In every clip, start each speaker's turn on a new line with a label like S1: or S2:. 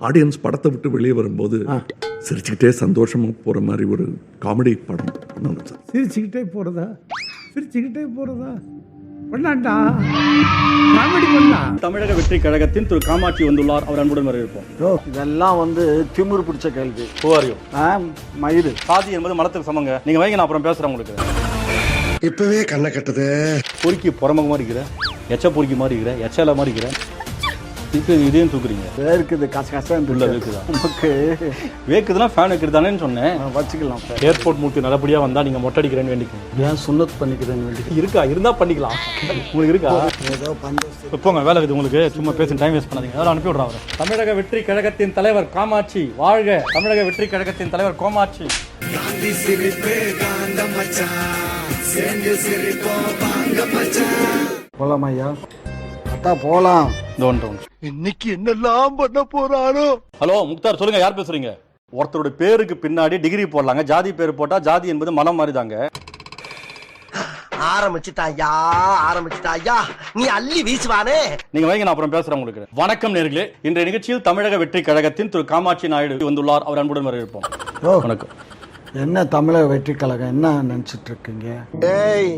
S1: Audience படத்தை விட்டு வெளியே வரும்போது சிரிச்சுக்கிட்டே சந்தோஷமா போற மாதிரி ஒரு காமெடி படம் பண்ணணும் சார்.
S2: சிரிச்சுக்கிட்டே போகிறதா சிரிச்சுக்கிட்டே போகிறதா பண்ணாண்டா? காமெடி பண்ணா?
S3: தமிழக வெற்றி கழகத்தின் திரு காமாட்சி வந்துள்ளார். அவர் அன்புடன் வரவேற்போம்.
S4: இதெல்லாம் வந்து திமிரு பிடிச்ச கேள்வி. ஆ, மயிறு
S3: சாதி என்பது மலத்துக்கு சமங்க. நீங்க வைங்க நான் அப்புறம் பேசுறேன் உங்களுக்கு.
S5: இப்பவே கண்ணை கட்டுது.
S3: பொறுக்கி புறமுக மாதிரி இருக்கிற எச்ச பொறுக்கி மாதிரி இருக்கிற எச்சல மாதிரி இருக்கிற இப்போ இதையும் தூக்குறீங்க.
S4: வேர்க்குது கச கசன்னு
S3: உள்ள. வேக்குதா?
S4: நமக்கு
S3: வேக்குதுன்னா ஃபேன் வைக்கிறதானேன்னு சொன்னேன்.
S4: வச்சுக்கலாம் சார்
S3: ஏர்போர்ட் மூர்த்தி நல்லபடியா வந்தா நீங்க மொட்டை அடிக்கிறேன்னு வேண்டிக்கோங்க.
S4: ஏன் சுண்ணத் பண்ணிக்கிறேன்னு வேண்டி
S3: இருக்கா? இருந்தா பண்ணிக்கலாம். உங்களுக்கு இருக்கா?
S4: ஏதோ
S3: இப்ப போங்க வேலை இருக்குது உங்களுக்கு. சும்மா பேசி டைம் வேஸ்ட் பண்ணாதீங்க. அதெல்லாம் அனுப்பி அவரை. தமிழக வெற்றி கழகத்தின் தலைவர் காமாட்சி வாழ்க. தமிழக வெற்றி கழகத்தின் தலைவர் கோமாட்சி.
S4: போலாம் ஐயா? அத்தா போலாம்.
S3: ஒன்று
S5: இன்னைக்கு என்னெல்லாம் பண்ண போறாரோ
S3: ஹலோ முக்தார் சொல்லுங்க யார் பேசுறீங்க? ஒருத்தரோட பேருக்கு பின்னாடி டிகிரி போடலாங்க. ஜாதி பேர் போட்டா ஜாதி என்பது மலம் மாதிரி தாங்க
S6: ஆரம்பிச்சுட்டாயா ஆரம்பிச்சுட்டாயா நீ அள்ளி வீசுவானே.
S3: நீங்க வைங்க நான் அப்புறம் பேசுறேன் உங்களுக்கு. வணக்கம் நேர்களே. இன்றைய நிகழ்ச்சியில் தமிழக வெற்றி கழகத்தின் திரு காமாட்சி நாயுடு வந்துள்ளார். அவர் அன்புடன் வரவேற்போம்.
S4: ஓ
S3: வணக்கம்.
S4: என்ன தமிழக வெற்றி கழகம்? என்ன நினைச்சிட்டு இருக்கீங்க?
S6: ஏய்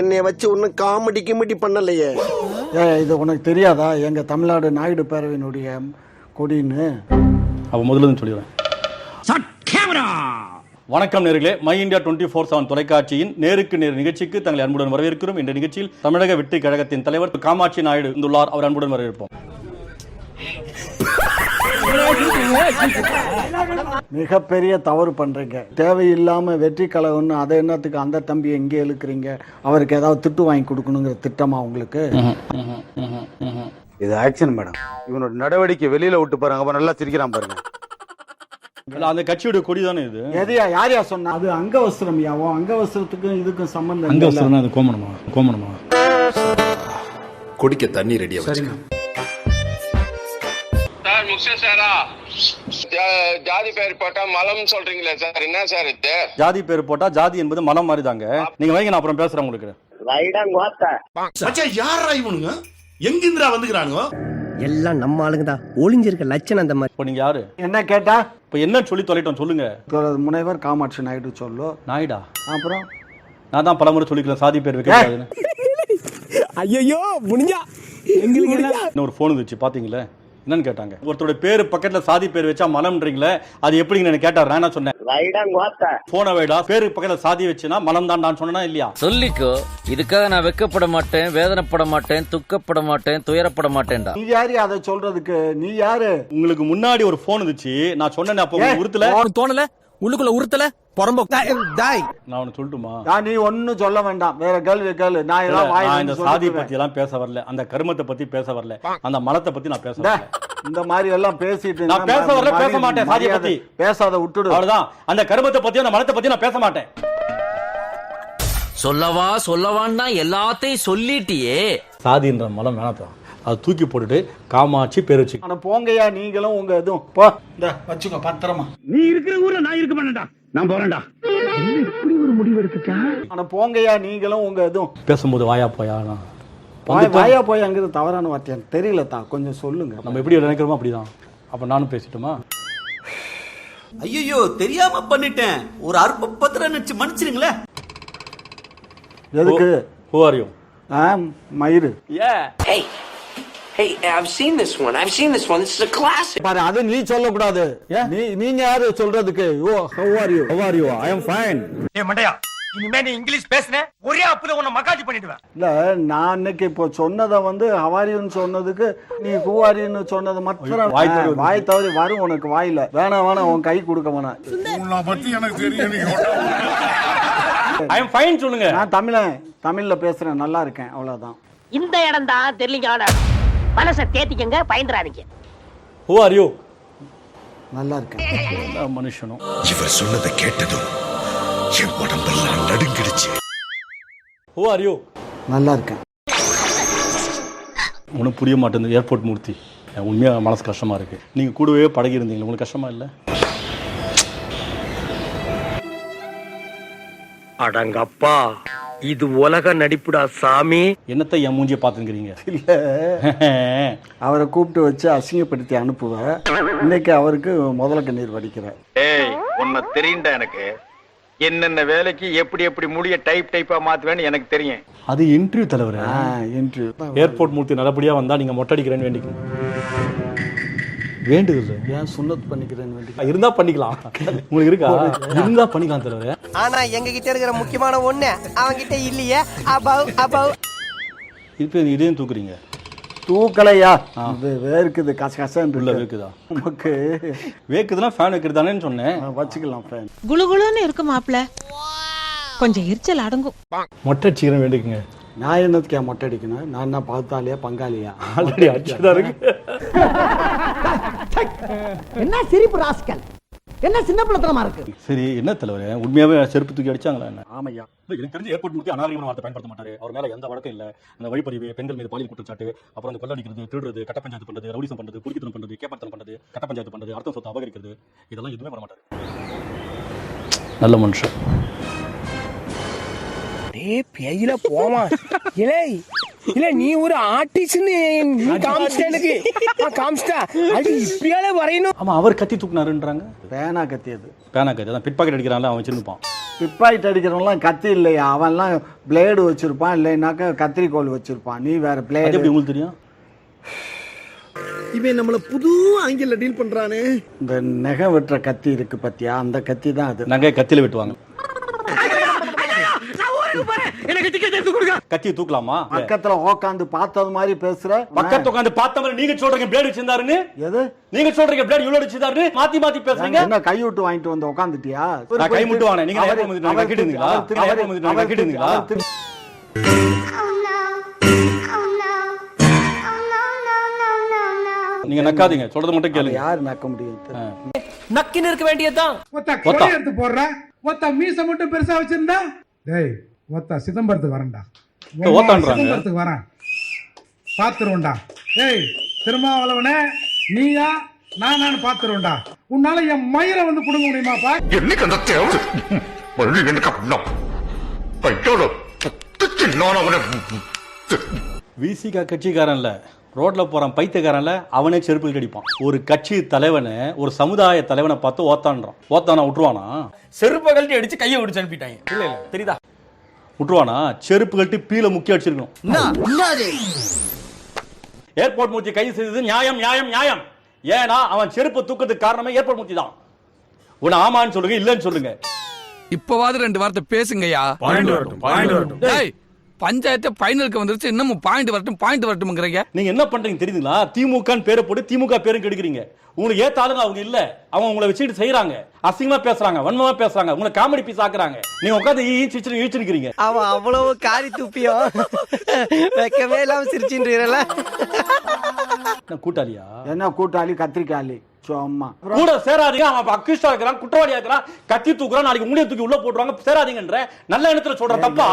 S6: என்னைய வச்சு ஒன்னும் காமெடி கிமெடி பண்ணலையே.
S4: ஏ இது உனக்கு தெரியாதா? எங்க தமிழ்நாடு நாயுடு பேரவையினுடைய கொடின்னு.
S3: அப்ப முதல்ல இருந்து சொல்லிடுறேன் வணக்கம் நேர்களே. My India twenty four seven தொலைக்காட்சியின் நேருக்கு நேர் நிகழ்ச்சிக்கு தங்களை அன்புடன் வரவேற்கிறோம். இந்த நிகழ்ச்சியில் தமிழக வெற்றி கழகத்தின் தலைவர் திரு காமாட்சி நாயுடு வந்துள்ளார். அவர் அன்புடன் வரவேற்போம்.
S4: மிகப்பெரிய தவறு பண்றீங்க. தேவையில்லாம வெற்றி கழகம்னு அதை என்னத்துக்கு அந்த தம்பி எங்கே இழுக்கிறீங்க? அவருக்கு ஏதாவது திட்டு வாங்கி கொடுக்கணுங்கிற திட்டமா உங்களுக்கு?
S7: இது ஆக்ஷன் மேடம் இவனோட நடவடிக்கை வெளியில விட்டு பாருங்க. அப்ப நல்லா சிரிக்கிறான் பாருங்க.
S3: அந்த கட்சியோட கொடி தானே இது?
S4: எதையா யார் யார் சொன்னா? அது அங்கவஸ்திரம் யாவும் அங்கவஸ்திரத்துக்கும் இதுக்கும் சம்பந்தம்
S3: அங்க
S4: இல்லைல்ல.
S3: வசனம் அது கோமணமா? கோமணமா?
S5: குடிக்க தண்ணி ரெடியா வச்சுக்க.
S8: சார் முக்ஷன் சாரா. ஜா- ஜாதி பேர் போட்டா மலம் சொல்றீங்களே சார். என்ன சார் இது?
S3: ஜாதி பேர் போட்டா ஜாதி என்பது மலம் மாதிரி தாங்க நீங்க வைங்க நான் அப்புறம் பேசுறேன் உங்களுக்கு.
S5: மச்சான் யாரா இவனுங்க? எங்கிந்திரா வந்துக்கிறானுங்க?
S6: எல்லாம் நம்ம ஆளுங்க தான் ஒளிஞ்சிருக்க லட்சணம் அந்த மாதிரி.
S3: இப்போ நீங்க யாரு?
S4: என்ன கேட்டா?
S3: இப்போ என்ன சொல்லி தொலைட்டோம் சொல்லுங்க.
S4: முனைவர் காமாட்சி நாயுடு சொல்லு.
S3: நாயுடா?
S4: அப்புறம்?
S3: நான் தான் பலமுறை சொல்லிக்கிறேன் சாதி பேர் வைக்க
S2: ஐயோ முடிஞ்சா. எங்களுக்கு
S3: ஒரு ஃபோன் வந்துச்சு பாத்தீங்களே? என்னன்னு கேட்டாங்க. ஒருத்தரோட பேரு பக்கத்துல சாதி பேர் வச்சா மலம்ன்றீங்களே அது எப்படிங்க எனக்கு கேட்டார் நான் சொன்னேன்? போன வைடா பேரு பக்கத்துல சாதி வச்சுனா மலம் தான் சொன்னா இல்லையா?
S9: சொல்லிக்கோ இதுக்காக நான் வெக்கப்பட மாட்டேன் வேதனைப்பட மாட்டேன் துக்கப்பட மாட்டேன் துயரப்பட மாட்டேன்டா.
S4: நீ யாரு அதை சொல்றதுக்கு? நீ யாரு?
S3: உங்களுக்கு முன்னாடி ஒரு ஃபோன் வந்துச்சு நான் சொன்னேன் அப்போ
S9: உனக்கு தோணல? உள்ளுக்குள்ள உறுத்தல? புறம்போ.
S2: தாய்
S3: நான் ஒன்னு சொல்லட்டுமா?
S4: நான் நீ ஒன்னும் சொல்ல வேண்டாம். வேற கேள்வி கேளு. நான் வாயில
S3: நான் இந்த சாதி. பத்தி எல்லாம் பேச வரல. அந்த கருமத்தை பத்தி பேச வரல. அந்த மலத்தை பத்தி நான் பேச வரல.
S4: இந்த மாதிரி எல்லாம் பேசிட்டு
S3: நான் பேச வரல, பேச மாட்டேன்,
S4: மரியாதை-
S3: பத்தி.
S4: பேசாத விட்டுடு.
S3: அவ்வளவுதான். அந்த கருமத்தை பத்தி அந்த மலத்தை பத்தி நான் பேச மாட்டேன்.
S9: சொல்லவா சொல்லவான்னு எல்லாத்தையும் சொல்லிட்டியே.
S3: சாதின்ற மலம் வேணாம் அதை தூக்கி போட்டுட்டு காமாட்சி பேர் வச்சு
S4: ஆனா போங்கய்யா நீங்களும் உங்க எதுவும் போ. இந்த வச்சுக்கோ பத்திரமா.
S2: நீ இருக்கிற ஊர்ல நான் இருக்க மாட்டேன்டா. நான் போறேன்டா. இப்படி ஒரு முடிவு எடுத்துட்டா?
S4: ஆனா போங்கய்யா நீங்களும் உங்க எதுவும்
S3: பேசும்போது வாயா போயா நான்
S4: வாய்
S3: வந்துட்டோம்.
S4: வாயா போய் அங்கிறது தவறான வார்த்தை எனக்கு தெரியல தான் கொஞ்சம் சொல்லுங்க.
S3: நம்ம எப்படி நினைக்கிறோமோ அப்படிதான். அப்ப நானும் பேசிட்டுமா?
S10: ஐயோ தெரியாம பண்ணிட்டேன். ஒரு அற்ப பத்திரம் நினைச்சு மன்னிச்சிருங்களேன்.
S4: எதுக்கு?
S3: ஹூ ஆர் யூ
S4: ஆ, மயிறு.
S11: Hey, hey, I've seen this one. I've seen this one. This is a classic.
S4: பாரு அது நீ சொல்லக்கூடாது. நீ நீங்க யாரு சொல்றதுக்கு? ஓ how are you
S3: how are you I am fine
S8: ஏ மண்டையா இனிமே நீ இங்கிலீஷ் பேசுன ஒரே அப்புல உன்னை மக்காஜி பண்ணிடுவேன்.
S4: இல்ல நான் அன்னைக்கு இப்போ சொன்னதை வந்து ஹவாரின்னு சொன்னதுக்கு நீ கூவாரின்னு சொன்னது மாத்திரம்
S3: வாய்
S4: வாய் தவறி வரும் உனக்கு வாயில. வேணாம் வேணாம் உன் கை கொடுக்க வேணாம்.
S5: பத்தி எனக்கு தெரியும்
S3: ஐ அம் ஃபைன் சொல்லுங்க.
S4: நான் தமிழன். தமிழ்ல பேசுறேன் நல்லா இருக்கேன் அவ்வளவுதான்.
S11: இந்த இடம் தான் தெரியலீங்க மனசை தேத்திக்கங்க பயந்துறாதீங்க.
S3: ஹூ ஆர் யூ
S4: நல்லா இருக்கேன்
S3: எல்லா மனுஷனும்.
S5: இவர் சொன்னதை கேட்டதும் என் உடம்பெல்லாம் நடுங்கிடுச்சு.
S3: ஹூ ஆர் யூ
S4: நல்லா இருக்கேன்
S3: உனக்கு புரிய மாட்டேங்குது. ஏர்போர்ட் மூர்த்தி. எனக்கு உண்மையா மனசு கஷ்டமா இருக்கு. நீங்க கூடவே பழகி இருந்தீங்க உங்களுக்கு கஷ்டமா இல்ல?
S8: அடங்கப்பா.
S6: இது உலக நடிப்புடா சாமி.
S3: என்னத்தை என் மூஞ்சியை பார்த்துக்கிறீங்க
S4: இல்ல. அவரை கூப்பிட்டு வச்சு அசிங்கப்படுத்தி அனுப்புவேன் இன்னைக்கு அவருக்கு முதல கண்ணீர் வடிக்கிறேன்.
S7: ஏய் உன்னை தெரியும்டா எனக்கு. என்னென்ன வேலைக்கு எப்படி எப்படி முடிய டைப் டைப்பா மாத்துவேன்னு எனக்கு தெரியும்.
S3: அது இன்டர்வியூ தலைவர்.
S4: என்று
S3: ஏர்போர்ட் மூர்த்தி நல்லபடியா வந்தா நீங்க மொட்டை அடிக்கிறேன்னு வேண்டிக்கணும் வேண்டுதல்.
S4: ஏன் சுண்ணத் பண்ணிக்கிறேன்னு வேண்டி
S3: இருந்தா பண்ணிக்கலாம். உங்களுக்கு இருக்கா? இருந்தா பண்ணிக்கலாம் தலைவர்.
S6: ஆனா எங்க கிட்ட இருக்கிற முக்கியமான ஒண்ணு அவங்க கிட்ட இல்லையே. Above above.
S3: இப்போ இதையும் தூக்குறீங்க.
S4: தூக்கலையா? இது வேர்க்குது கச கசன்னு
S3: உள்ள
S4: இருக்கு.
S3: வேக்குதா
S4: நமக்கு
S3: வேக்குதுன்னா ஃபேன் வைக்கிறது தானேன்னு சொன்னேன்
S4: வச்சுக்கலாம் ஃபேன்
S12: குளுகுளுன்னு இருக்கு மாப்ள கொஞ்சம் எரிச்சல் அடங்கும்.
S3: மொட்டை அடிச்சுக்கிறேன் வேண்டிக்குங்க.
S4: நான் என்னத்துக்கே மொட்டை அடிக்கணும்? நான் என்ன பார்த்தாலியா பங்காளியா?
S3: ஆல்ரெடி அடிச்சுதான் இருக்கு.
S6: என்ன சிரிப்பு ராஸ்கல்? என்ன சின்ன பிள்ளைத்தனமா இருக்கு?
S3: சரி என்ன தலைவர்? உண்மையாவே செருப்பு தூக்கி அடிச்சாங்களா என்ன?
S4: ஆமையா.
S3: எனக்கு தெரிஞ்ச ஏர்போர்ட் மூர்த்தி அநாகரிகமான வார்த்தை பயன்படுத்த மாட்டாரு. அவர் மேல எந்த வழக்கம் இல்ல. அந்த வழிப்பறிவு பெண்கள் மீது பாலியல் குற்றச்சாட்டு அப்புறம் அந்த கொள்ளடிக்கிறது திருடுறது கட்ட பஞ்சாயத்து பண்றது ரவுடிசம் பண்றது குடித்தனம் பண்றது கேப்பத்தனம் பண்றது கட்ட பஞ்சாயத்து பண்றது அர்த்தம் சொத்து அபகரிக்கிறது இதெல்லாம் எதுவுமே பண்ண மாட்டாரு. நல்ல மனுஷன்.
S6: டேய் பேயில போமா இலே. இல்ல நீ ஒரு ஆர்டிஸ்ட்னு நீ காமிச்சிட்ட அது இப்படியாலே வரையணும்.
S3: ஆமா அவர் கத்தி தூக்குனாருன்றாங்க.
S4: பேனா கத்தியது
S3: பேனா கத்தி அதான் பிட் பாக்கெட் அடிக்கிறான்ல அவன் வச்சிருப்பான்
S4: பிப்பாயிட்டு அடிக்கிறவங்களாம் கத்தி இல்லையா? அவன்லாம் பிளேடு வச்சிருப்பான் இல்லைனாக்கா கத்திரிக்கோல் வச்சிருப்பான். நீ வேற
S3: அது
S4: பிளேடு
S3: எப்படி உங்களுக்கு தெரியும்?
S6: இவன் நம்மள புது ஆங்கில டீல் பண்றானே.
S4: இந்த நெகை வெட்டுற கத்தி இருக்கு பத்தியா? அந்த கத்தி தான் அது.
S3: நகை கத்தியில வெட்டுவாங்க. கத்தியை தூக்கலாமா?
S4: பக்கத்துல உக்காந்து பார்த்தது மாதிரி பேசுற.
S3: பக்கத்து உட்காந்து பார்த்த மாதிரி நீங்க சொல்றீங்க பிளேடு வச்சிருந்தாருன்னு?
S4: எது?
S3: நீங்க சொல்றீங்க பிளேடு இவ்வளவு வச்சிருந்தாருன்னு மாத்தி மாத்தி பேசுறீங்க?
S4: என்ன கை விட்டு வாங்கிட்டு வந்து உக்காந்துட்டியா?
S3: நான் கை மட்டும் வாங்கினேன். நீங்க ஏர்போர்ட் வந்து நான் வந்து நீங்க நக்காதீங்க. சொல்றது மட்டும் கேளுங்க.
S4: யார் நக்க முடியும்.
S6: நக்கின்னு இருக்க வேண்டியதுதான்.
S3: ஒத்தா.
S2: எடுத்து போடுற. ஒத்த மீச மட்டும் பெருசா வச்சிருந்தா? டேய் ஒத்த சிதம்பரத்துக்கு வரேன்டா. சிதம்பரத்துக்கு வரேன். பாத்துருவோம்டா. டேய் திருமாவளவனே நீயா நான் நான் பாத்துருவோம்டா. உன்னால என் மயிரை வந்து புடுங்க முடியுமாப்பா
S5: என்னைக்கு அந்த தேவை மறுபடியும் எனக்கு அப்படின்னா பையோட சின்னவன
S3: விசிகா கட்சிக்காரன் இல்ல ரோட்ல போறான் பைத்தியக்காரன்ல அவனே செருப்பில் கடிப்பான். ஒரு கட்சி தலைவனை ஒரு சமுதாய தலைவனை பார்த்து ஓத்தான்றான். ஓத்தானா விட்டுருவானா?
S10: செருப்பை கழட்டி அடிச்சு கையை ஒடிச்சு அனுப்பிட்டாங்க. இல்ல இல்ல தெரியுதா?
S3: விட்டுருவானா செருப்பு கட்டி பீல முக்கிய அடிச்சிருக்கணும். ஏர்போர்ட் மூர்த்தி கைது செய்தது நியாயம் நியாயம் நியாயம். ஏன்னா அவன் செருப்பு தூக்கத்துக்கு காரணமே ஏர்போர்ட் மூர்த்தி தான். உன்னை ஆமான்னு சொல்லுங்க இல்லன்னு சொல்லுங்க.
S10: இப்பவாது ரெண்டு வார்த்தை பேசுங்கய்யா. டேய் பஞ்சாயத்து ஃபைனலுக்கு வந்துருச்சு இன்னமும் பாயிண்ட் வரட்டும் பாயிண்ட் வரட்டும்ங்கிறீங்க
S3: நீங்க என்ன பண்றீங்க தெரியுதுங்களா திமுகன்னு பேரை போட்டு திமுக பேரும் கெடுக்கிறீங்க உங்களுக்கு ஏத்த ஆளுங்க அவங்க இல்ல அவங்க உங்களை வச்சுட்டு செய்யறாங்க அசிங்கமா பேசுறாங்க வன்மமா பேசுறாங்க உங்களை காமெடி பீஸ் ஆக்குறாங்க நீங்க உட்காந்து ஈச்சு சிச்சு
S6: அவன் அவ்வளவு காரி துப்பியும் வைக்கவே இல்லாம சிரிச்சுன்றீரல
S3: கூட்டாளியா
S4: என்ன கூட்டாளி கத்திரிக்காளி சும்மா
S3: கூட சேராதீங்க அவன் அக்யூஸ்டா இருக்கிறான் குற்றவாளியா இருக்கிறான் கத்தி தூக்குறான் நாளைக்கு முடிய தூக்கி உள்ள போட்டுருவாங்க சேராதீங்கன்ற நல்ல எண்ணத்துல சொல்ற தப்பா?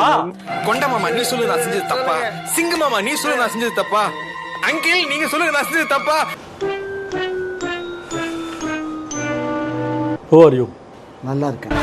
S10: கொண்ட மாமா நீ சொல்லு நான் செஞ்சது தப்பா? சிங்க மாமா நீ சொல்லு நான் செஞ்சது தப்பா? அங்கிள் நீங்க சொல்லுங்க நான் செஞ்சது தப்பா?
S3: ஹோ ஆர் யூ
S4: நல்லா இருக்கேன்.